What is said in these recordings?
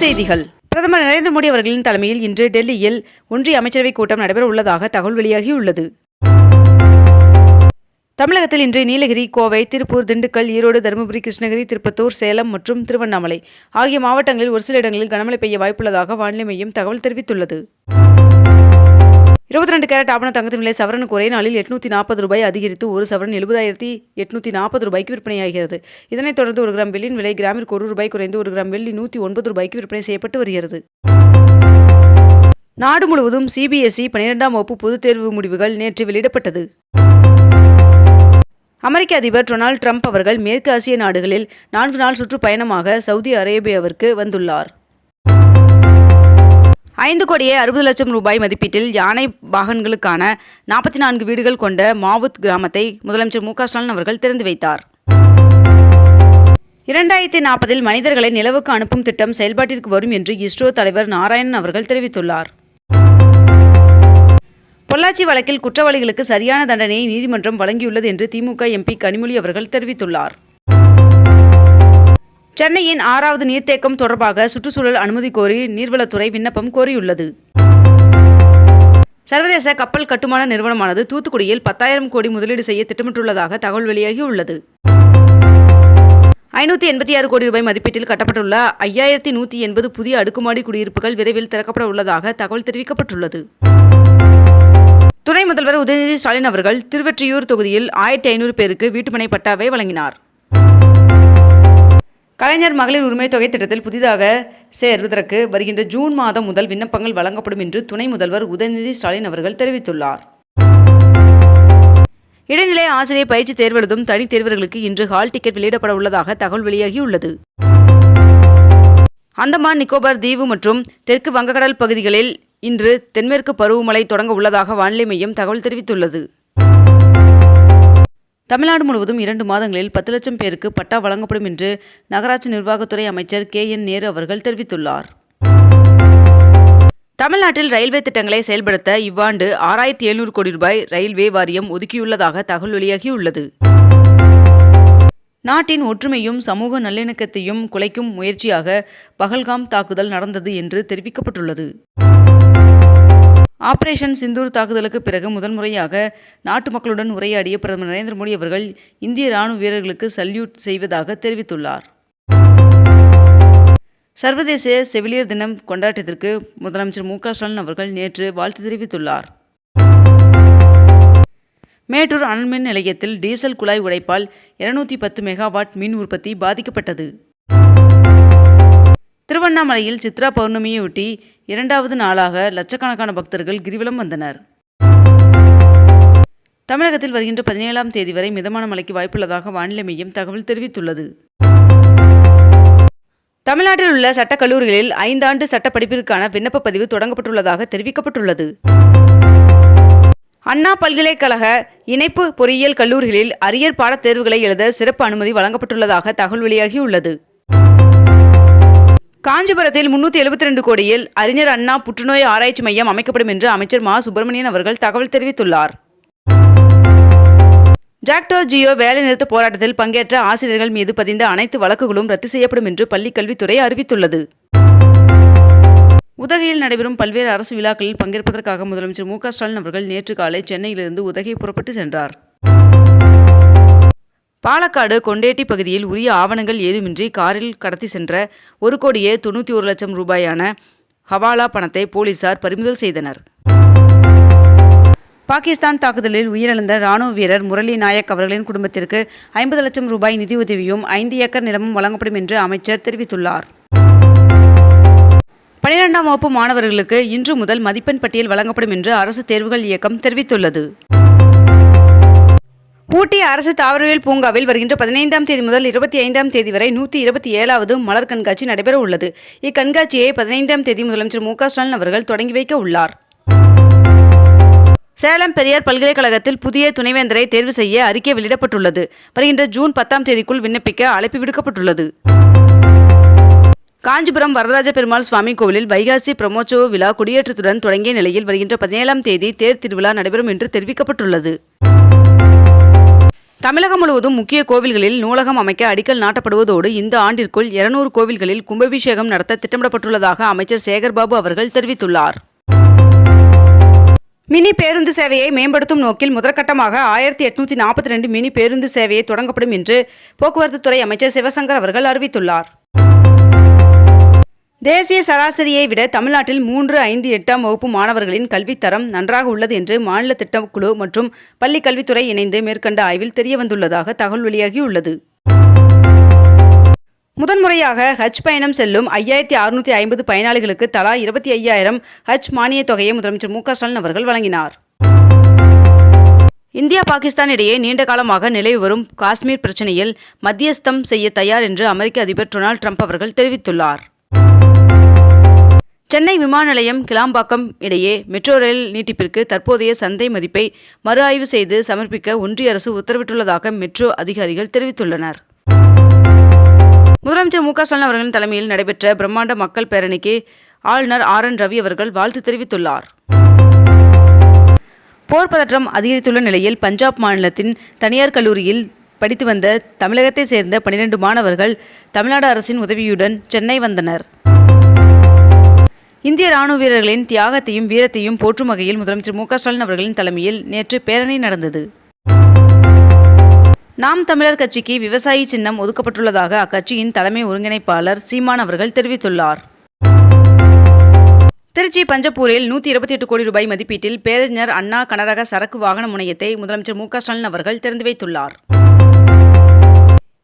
செய்திகள். பிரதமர் நரேந்திர மோடி அவர்களின் தலைமையில் இன்று டெல்லியில் ஒன்றிய அமைச்சரவைக் கூட்டம் நடைபெற உள்ளதாக தகவல் வெளியாகியுள்ளது. தமிழகத்தில் இன்று நீலகிரி கோவை திருப்பூர் திண்டுக்கல் ஈரோடு தருமபுரி கிருஷ்ணகிரி திருப்பத்தூர் சேலம் மற்றும் திருவண்ணாமலை ஆகிய மாவட்டங்களில் ஒரு சில இடங்களில் கனமழை பெய்ய வாய்ப்புள்ளதாக வானிலை மையம் தகவல் தெரிவித்துள்ளது. இருபத்தி ரெண்டு கேரட் ஆபண தங்கத்தின் விலை சவரனுக்கு ஒரே நாளில் எட்நூத்தி நாற்பது ரூபாய் அதிகரித்து ஒரு சவரன் எழுபதாயிரத்தி எட்நூத்தி நாற்பது ரூபாய்க்கு விற்பனையாகிறது. இதனைத் தொடர்ந்து ஒரு கிராம் வெள்ளியின் விலை கிராமிற்கு ஒரு ரூபாய் குறைந்து ஒரு கிராம் வெள்ளி நூற்றி ஒன்பது ரூபாய்க்கு விற்பனை செய்யப்பட்டு வருகிறது. நாடு முழுவதும் சிபிஎஸ்இ பன்னிரெண்டாம் வகுப்பு பொதுத் தேர்வு முடிவுகள் நேற்று வெளியிடப்பட்டது. அமெரிக்க அதிபர் டொனால்ட் ட்ரம்ப் அவர்கள் மேற்கு ஆசிய நாடுகளில் நான்கு நாள் சுற்றுப்பயணமாக சவுதி அரேபியாவிற்கு வந்துள்ளார். ஐந்து கோடியே அறுபது லட்சம் ரூபாய் மதிப்பீட்டில் யானை பாகன்களுக்கான நாற்பத்தி நான்கு வீடுகள் கொண்ட மாவுத் கிராமத்தை முதலமைச்சர் மு ஸ்டாலின் அவர்கள் திறந்து வைத்தார். இரண்டாயிரத்தி நாற்பதில் மனிதர்களை நிலவுக்கு அனுப்பும் திட்டம் செயல்பாட்டிற்கு வரும் என்று இஸ்ரோ தலைவர் நாராயணன் அவர்கள் தெரிவித்துள்ளார். பொள்ளாச்சி வழக்கில் குற்றவாளிகளுக்கு சரியான தண்டனையை நீதிமன்றம் வழங்கியுள்ளது என்று திமுக எம்பி கனிமொழி அவர்கள் தெரிவித்துள்ளார். சென்னையின் ஆறாவது நீர்த்தேக்கம் தொடர்பாக சுற்றுச்சூழல் அனுமதி கோரி நீர்வளத்துறை விண்ணப்பம் கோரியுள்ளது. சர்வதேச கப்பல் கட்டுமான நிறுவனமானது தூத்துக்குடியில் பத்தாயிரம் கோடி முதலீடு செய்ய திட்டமிட்டுள்ளதாக தகவல் வெளியாகியுள்ளது. ஐநூற்றி எண்பத்தி ஆறு கோடி ரூபாய் மதிப்பீட்டில் கட்டப்பட்டுள்ள ஐயாயிரத்தி நூற்றி எண்பது புதிய அடுக்குமாடி குடியிருப்புகள் விரைவில் திறக்கப்பட உள்ளதாக தகவல் தெரிவிக்கப்பட்டுள்ளது. துணை முதல்வர் உதயநிதி ஸ்டாலின் அவர்கள் திருவெற்றியூர் தொகுதியில் ஆயிரத்தி ஐநூறு பேருக்கு வீட்டுமனை பட்டாவை வழங்கினார். கலைஞர் மகளிர் உரிமை தொகை திட்டத்தில் புதிதாக சேர்வதற்கு வருகின்ற ஜூன் மாதம் முதல் விண்ணப்பங்கள் வழங்கப்படும் என்று துணை முதல்வர் உதயநிதி ஸ்டாலின் அவர்கள் தெரிவித்துள்ளார். இடைநிலை ஆசிரியர் பயிற்சி தேர்வெழுதும் தனித் தேர்வர்களுக்கு இன்று ஹால் டிக்கெட் வெளியிடப்பட உள்ளதாக தகவல் வெளியாகியுள்ளது. அந்தமான் நிக்கோபார் தீவு மற்றும் தெற்கு வங்கக்கடல் பகுதிகளில் இன்று தென்மேற்கு பருவமழை தொடங்க உள்ளதாக வானிலை மையம் தகவல் தெரிவித்துள்ளது. தமிழ்நாடு முழுவதும் இரண்டு மாதங்களில் பத்து லட்சம் பேருக்கு பட்டா வழங்கப்படும் என்று நகராட்சி நிர்வாகத்துறை அமைச்சர் கே என் நேரு அவர்கள் தெரிவித்துள்ளார். தமிழ்நாட்டில் ரயில்வே திட்டங்களை செயல்படுத்த இவ்வாண்டு ஆறாயிரத்தி எழுநூறு கோடி ரூபாய் ரயில்வே வாரியம் ஒதுக்கியுள்ளதாக தகவல் வெளியாகியுள்ளது. நாட்டின் ஒற்றுமையும் சமூக நல்லிணக்கத்தையும் குலைக்கும் முயற்சியாக பகல்காம் தாக்குதல் நடந்தது என்று தெரிவிக்கப்பட்டுள்ளது. ஆபரேஷன் சிந்தூர் தாக்குதலுக்கு பிறகு முதன்முறையாக நாட்டு மக்களுடன் உரையாடிய பிரதமர் நரேந்திர மோடி அவர்கள் இந்திய ராணுவ வீரர்களுக்கு சல்யூட் செய்வதாக தெரிவித்துள்ளார். சர்வதேச செவிலியர் தினம் கொண்டாட்டத்திற்கு முதலமைச்சர் மு ஸ்டாலின் அவர்கள் நேற்று வாழ்த்து தெரிவித்துள்ளார். மேட்டூர் அனல்மின் நிலையத்தில் டீசல் குழாய் உடைப்பால் இருநூற்றி பத்து மெகாவாட் மின் உற்பத்தி பாதிக்கப்பட்டது. திருவண்ணாமலையில் சித்ரா பௌர்ணமியையொட்டி இரண்டாவது நாளாக லட்சக்கணக்கான பக்தர்கள் கிரிவலம் வந்தனர். தமிழகத்தில் வருகின்ற பதினேழாம் தேதி வரை மிதமான மழைக்கு வாய்ப்புள்ளதாக வானிலை மையம் தகவல் தெரிவித்துள்ளது. தமிழ்நாட்டில் உள்ள சட்டக் கல்லூரிகளில் ஐந்தாண்டு சட்ட படிப்பிற்கான விண்ணப்ப பதிவு தொடங்கப்பட்டுள்ளதாக தெரிவிக்கப்பட்டுள்ளது. அண்ணா பல்கலைக்கழக இணைப்பு பொறியியல் கல்லூரிகளில் அரியர் பாடத் தேர்வுகளை எழுத சிறப்பு அனுமதி வழங்கப்பட்டுள்ளதாக தகவல் வெளியாகியுள்ளது. காஞ்சிபுரத்தில் முன்னூற்றி எழுபத்தி ரெண்டு கோடியில் அறிஞர் அண்ணா புற்றுநோய் ஆராய்ச்சி மையம் அமைக்கப்படும் என்று அமைச்சர் மா. சுப்பிரமணியன் அவர்கள் தகவல் தெரிவித்துள்ளார். ஜாக்டோ ஜியோ வேலைநிறுத்த போராட்டத்தில் பங்கேற்ற ஆசிரியர்கள் மீது பதிந்த அனைத்து வழக்குகளும் ரத்து செய்யப்படும் என்று பள்ளிக்கல்வித்துறை அறிவித்துள்ளது. உதகையில் நடைபெறும் பல்வேறு அரசு விழாக்களில் பங்கேற்பதற்காக முதலமைச்சர் மு. க. ஸ்டாலின் அவர்கள் நேற்று காலை சென்னையிலிருந்து உதகை புறப்பட்டு சென்றார். பாலக்காடு கொண்டேட்டி பகுதியில் உரிய ஆவணங்கள் ஏதுமின்றி காரில் கடத்தி சென்ற ஒரு கோடியே தொண்ணூற்றி ஒரு லட்சம் ரூபாயான ஹவாலா பணத்தை போலீசார் பறிமுதல் செய்தனர். பாகிஸ்தான் தாக்குதலில் உயிரிழந்த ராணுவ வீரர் முரளி நாயக் அவர்களின் குடும்பத்திற்கு ஐம்பது லட்சம் ரூபாய் நிதியுதவியும் ஐந்து ஏக்கர் நிலமும் வழங்கப்படும் என்று அமைச்சர் தெரிவித்துள்ளார். பனிரெண்டாம் வகுப்பு மாணவர்களுக்கு இன்று முதல் மதிப்பெண் பட்டியல் வழங்கப்படும் என்று அரசு தேர்வுகள் இயக்கம் தெரிவித்துள்ளது. ஊட்டி அரசு தாவரவியல் பூங்காவில் வருகின்ற பதினைந்தாம் தேதி முதல் இருபத்தி ஐந்தாம் தேதி வரை நூற்றி இருபத்தி ஏழாவது மலர் கண்காட்சி நடைபெற உள்ளது. இக்கண்காட்சியை பதினைந்தாம் தேதி முதலமைச்சர் மு க ஸ்டாலின் அவர்கள் தொடங்கி வைக்க உள்ளார். சேலம் பெரியார் பல்கலைக்கழகத்தில் புதிய துணைவேந்தரை தேர்வு செய்ய அறிக்கை வெளியிடப்பட்டுள்ளது. வருகின்ற ஜூன் பத்தாம் தேதிக்குள் விண்ணப்பிக்க அழைப்பு விடுக்கப்பட்டுள்ளது. காஞ்சிபுரம் வரதராஜ பெருமாள் சுவாமி கோவிலில் வைகாசி பிரமோற்சவ விழா கொடியேற்றத்துடன் தொடங்கிய நிலையில் வருகின்ற பதினேழாம் தேதி தேர் திருவிழா நடைபெறும் என்று தெரிவிக்கப்பட்டுள்ளது. தமிழகம் முழுவதும் முக்கிய கோவில்களில் நூலகம் அமைக்க அடிக்கல் நாட்டப்படுவதோடு இந்த ஆண்டிற்குள் 200 கோவில்களில் கும்பாபிஷேகம் நடத்த திட்டமிடப்பட்டுள்ளதாக அமைச்சர் சேகர்பாபு அவர்கள் தெரிவித்துள்ளார். மினி பேருந்து சேவையை மேம்படுத்தும் நோக்கில் முதற்கட்டமாக ஆயிரத்தி எட்நூத்தி நாற்பத்தி ரெண்டு மினி பேருந்து சேவையை தொடங்கப்படும் என்று போக்குவரத்துத்துறை அமைச்சர் சிவசங்கர் அவர்கள் அறிவித்துள்ளார். தேசிய சராசரியை விட தமிழ்நாட்டில் மூன்று ஐந்து எட்டாம் வகுப்பு மாணவர்களின் கல்வித்தரம் நன்றாக உள்ளது என்று மாநில திட்டக்குழு மற்றும் பள்ளி கல்வித்துறை இணைந்து மேற்கண்ட ஆய்வில் தெரியவந்துள்ளதாக தகவல் வெளியாகியுள்ளது. முதன்முறையாக ஹஜ் பயணம் செல்லும் ஐயாயிரத்தி அறுநூற்றி ஐம்பது பயனாளிகளுக்கு தலா இருபத்தி ஐயாயிரம் ஹஜ் மானிய தொகையை முதலமைச்சர் மு க ஸ்டாலின் அவர்கள் வழங்கினார். இந்தியா பாகிஸ்தான் இடையே நீண்ட காலமாக நிலவி வரும் காஷ்மீர் பிரச்சனையில் மத்தியஸ்தம் செய்ய தயார் என்று அமெரிக்க அதிபர் டொனால்ட் ட்ரம்ப் அவர்கள் தெரிவித்துள்ளார். சென்னை விமான நிலையம் கிளாம்பாக்கம் இடையே மெட்ரோ ரயில் நீட்டிப்பிற்கு தற்போதைய சந்தை மதிப்பை மறு ஆய்வு செய்து சமர்ப்பிக்க ஒன்றிய அரசு உத்தரவிட்டுள்ளதாக மெட்ரோ அதிகாரிகள் தெரிவித்துள்ளனர். முதலமைச்சர் மு க ஸ்டாலின் அவர்களின் தலைமையில் நடைபெற்ற பிரம்மாண்ட மக்கள் பேரணிக்கு ஆளுநர் ஆர் என் ரவி அவர்கள் வாழ்த்து தெரிவித்துள்ளார். போர் பதற்றம் அதிகரித்துள்ள நிலையில் பஞ்சாப் மாநிலத்தின் தனியார் கல்லூரியில் படித்து வந்த தமிழகத்தைச் சேர்ந்த பனிரெண்டு மாணவர்கள் தமிழ்நாடு அரசின் உதவியுடன் சென்னை வந்தனர். இந்திய ராணுவ வீரர்களின் தியாகத்தையும் வீரத்தையும் போற்றும் வகையில் முதலமைச்சர் மு ஸ்டாலின் அவர்களின் தலைமையில் நேற்று பேரணி நடந்தது. நாம் தமிழர் கட்சிக்கு விவசாயி சின்னம் ஒதுக்கப்பட்டுள்ளதாக அக்கட்சியின் தலைமை ஒருங்கிணைப்பாளர் சீமான் அவர்கள் தெரிவித்துள்ளார். திருச்சி பஞ்சப்பூரில் நூற்றி இருபத்தி எட்டு கோடி ரூபாய் மதிப்பீட்டில் பேரறிஞர் அண்ணா கனரக சரக்கு வாகன முனையத்தை முதலமைச்சர் மு ஸ்டாலின் அவர்கள் திறந்து வைத்துள்ளார்.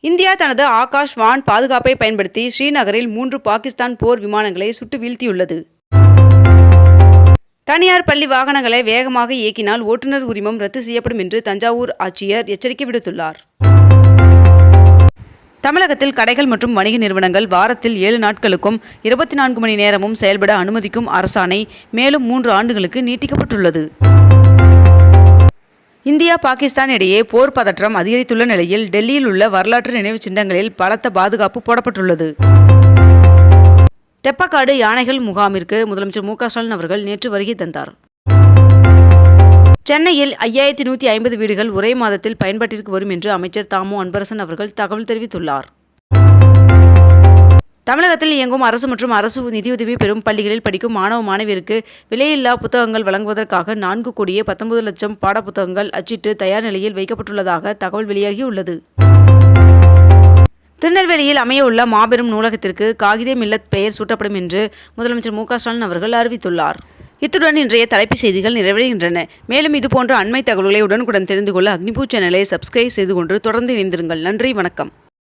இந்தியா தனது ஆகாஷ் வான் பாதுகாப்பை பயன்படுத்தி ஸ்ரீநகரில் மூன்று பாகிஸ்தான் போர் விமானங்களை சுட்டு வீழ்த்தியுள்ளது. தனியார் பள்ளி வாகனங்களை வேகமாக இயக்கினால் ஓட்டுநர் உரிமம் ரத்து செய்யப்படும் என்று தஞ்சாவூர் ஆட்சியர் எச்சரிக்கை விடுத்துள்ளார். தமிழகத்தில் கடைகள் மற்றும் வணிக நிறுவனங்கள் வாரத்தில் ஏழு நாட்களுக்கும் இருபத்தி நான்கு மணி நேரமும் செயல்பட அனுமதிக்கும் அரசாணை மேலும் மூன்று ஆண்டுகளுக்கு நீட்டிக்கப்பட்டுள்ளது. இந்தியா பாகிஸ்தான் இடையே போர் பதற்றம் அதிகரித்துள்ள நிலையில் டெல்லியில் உள்ள வரலாற்று நினைவுச் சின்னங்களில் பலத்த பாதுகாப்பு போடப்பட்டுள்ளது. தெப்பக்காடு யானைகள் முகாமிற்கு முதலமைச்சர் மு ஸ்டாலின் அவர்கள் நேற்று வருகை தந்தார். சென்னையில் ஐயாயிரத்தி நூற்றி ஐம்பது வீடுகள் ஒரே மாதத்தில் பயன்பாட்டிற்கு வரும் என்று அமைச்சர் தாமு அன்பரசன் அவர்கள் தகவல் தெரிவித்துள்ளார். தமிழகத்தில் இயங்கும் அரசு மற்றும் அரசு நிதியுதவி பெறும் பள்ளிகளில் படிக்கும் மாணவ மாணவியருக்கு விலையில்லா புத்தகங்கள் வழங்குவதற்காக நான்கு கோடியே பத்தொன்பது லட்சம் பாடப்புத்தகங்கள் அச்சிட்டு தயார் நிலையில் வைக்கப்பட்டுள்ளதாக தகவல் வெளியாகியுள்ளது. திருநெல்வேலியில் அமையவுள்ள மாபெரும் நூலகத்திற்கு காகிதம் இல்லத் பெயர் சூட்டப்படும் என்று முதலமைச்சர் மு ஸ்டாலின் அவர்கள் அறிவித்துள்ளார். இத்துடன் இன்றைய தலைப்புச் செய்திகள் நிறைவடைகின்றன. மேலும் இதுபோன்ற அண்மை தகவல்களை உடனுக்குடன் தெரிந்து கொள்ள அக்னிபூ சேனலை சப்ஸ்கிரைப் செய்து கொண்டு தொடர்ந்து இணைந்திருங்கள். நன்றி வணக்கம்.